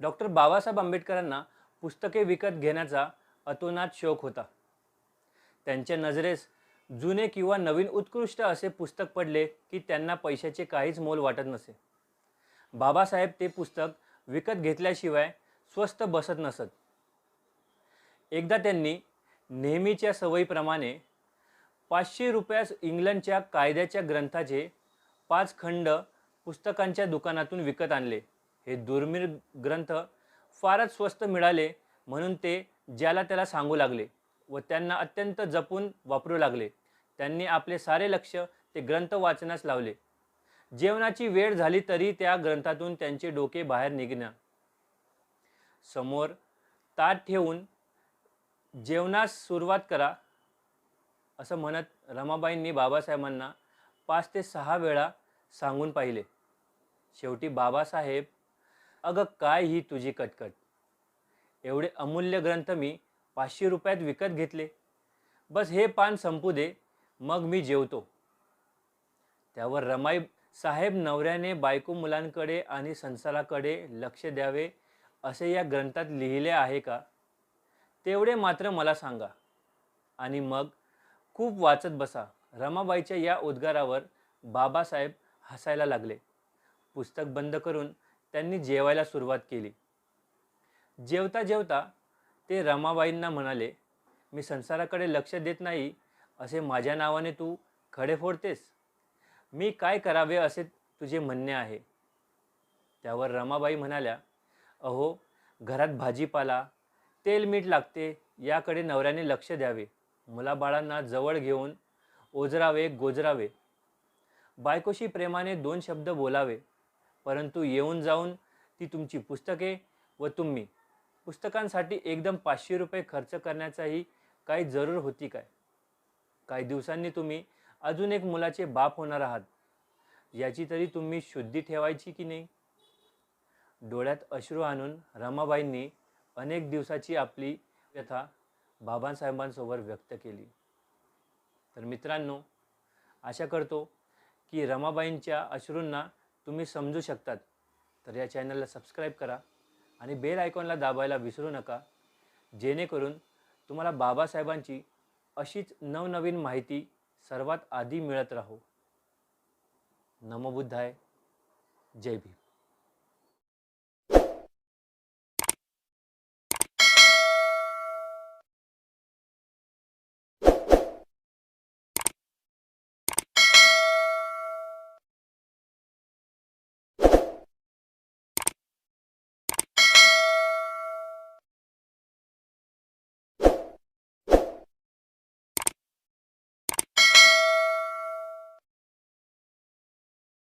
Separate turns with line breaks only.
Doctor Babasaheb आंबेडकरांना पुस्तके विकत घेण्याचा अतोनात शौक होता. त्यांच्या नजरेस जुने किंवा नवीन उत्कृष्ट असे पुस्तक पडले की त्यांना पैशाचे काहीच मोल वाटत नसे. बाबासाहेब ते पुस्तक विकत घेतल्याशिवाय स्वस्त बसत नसत. एकदा त्यांनी नेहमीच्या सवयीप्रमाणे पाचशे रुपयास इंग्लंडच्या कायद्याच्या ग्रंथाचे पाच खंड पुस्तकांच्या दुकानातून विकत आणले. हे दुर्मिळ ग्रंथ फारच स्वस्त मिळाले म्हणून ते ज्याला त्याला सांगू लागले व त्यांना अत्यंत जपून वापरू लागले. त्यांनी आपले सारे लक्ष ते ग्रंथ वाचण्यास लावले. जेवणाची वेळ झाली तरी त्या ग्रंथातून त्यांचे डोके बाहेर निघणं. समोर ताट ठेवून जेवणास सुरुवात करा असं म्हणत रमाबाईंनी बाबासाहेबांना पाच ते सहा वेळा सांगून पाहिले. शेवटी बाबासाहेब अगं काय ही तुझी कटकट? एवढे अमूल्य ग्रंथ मी पाचशे रुपयात विकत घेतले. बस हे पान संपू दे मग मी जेवतो. त्यावर रमाई साहेब नवऱ्याने बायको मुलांकडे आणि संसाराकडे लक्ष द्यावे असे या ग्रंथात लिहिले आहे का? तेवढे मात्र मला सांगा. आणि मग खूप वाचत बसा. रमाबाईच्या या उद्गारावर बाबासाहेब हसायला लागले. पुस्तक बंद करून त्यांनी जेवायला सुरुवात केली. जेवता जेवता ते रमाबाईंना म्हणाले मी संसाराकडे लक्ष देत नाही असे माझ्या नावाने तू खडे फोडतेस? मी काय करावे असे तुझे म्हणणे आहे? त्यावर रमाबाई म्हणाल्या अहो घरात भाजीपाला तेल मीठ लागते याकडे नवऱ्याने लक्ष द्यावे. मुलाबाळांना जवळ घेऊन ओजरावे गोजरावे. बायकोशी प्रेमाने दोन शब्द बोलावे. परंतु येऊन जाऊन ती तुमची पुस्तके व तुम्ही पुस्तकांसाठी एकदम पाचशे रुपये खर्च करण्याचाही काही जरूर होती काय? काही दिवसांनी तुम्ही अजून एक मुलाचे बाप होणार आहात. याची तरी तुम्ही शुद्धी ठेवायची की नाही? डोळ्यात अश्रू आणून रमाबाईंनी अनेक दिवसाची आपली व्यथा बाबासाहेबांसोबत व्यक्त केली. तर मित्रांनो आशा करतो की रमाबाईंच्या अश्रूंना तुम्ही समजू शकतात. तर या चॅनलला सबस्क्राईब करा आणि बेल आयकॉनला दाबायला विसरू नका. जेणेकरून तुम्हाला बाबासाहेबांची अशीच नवनवीन माहिती सर्वात आधी मिळत राहो. नमोबुद्धाय जय भीम.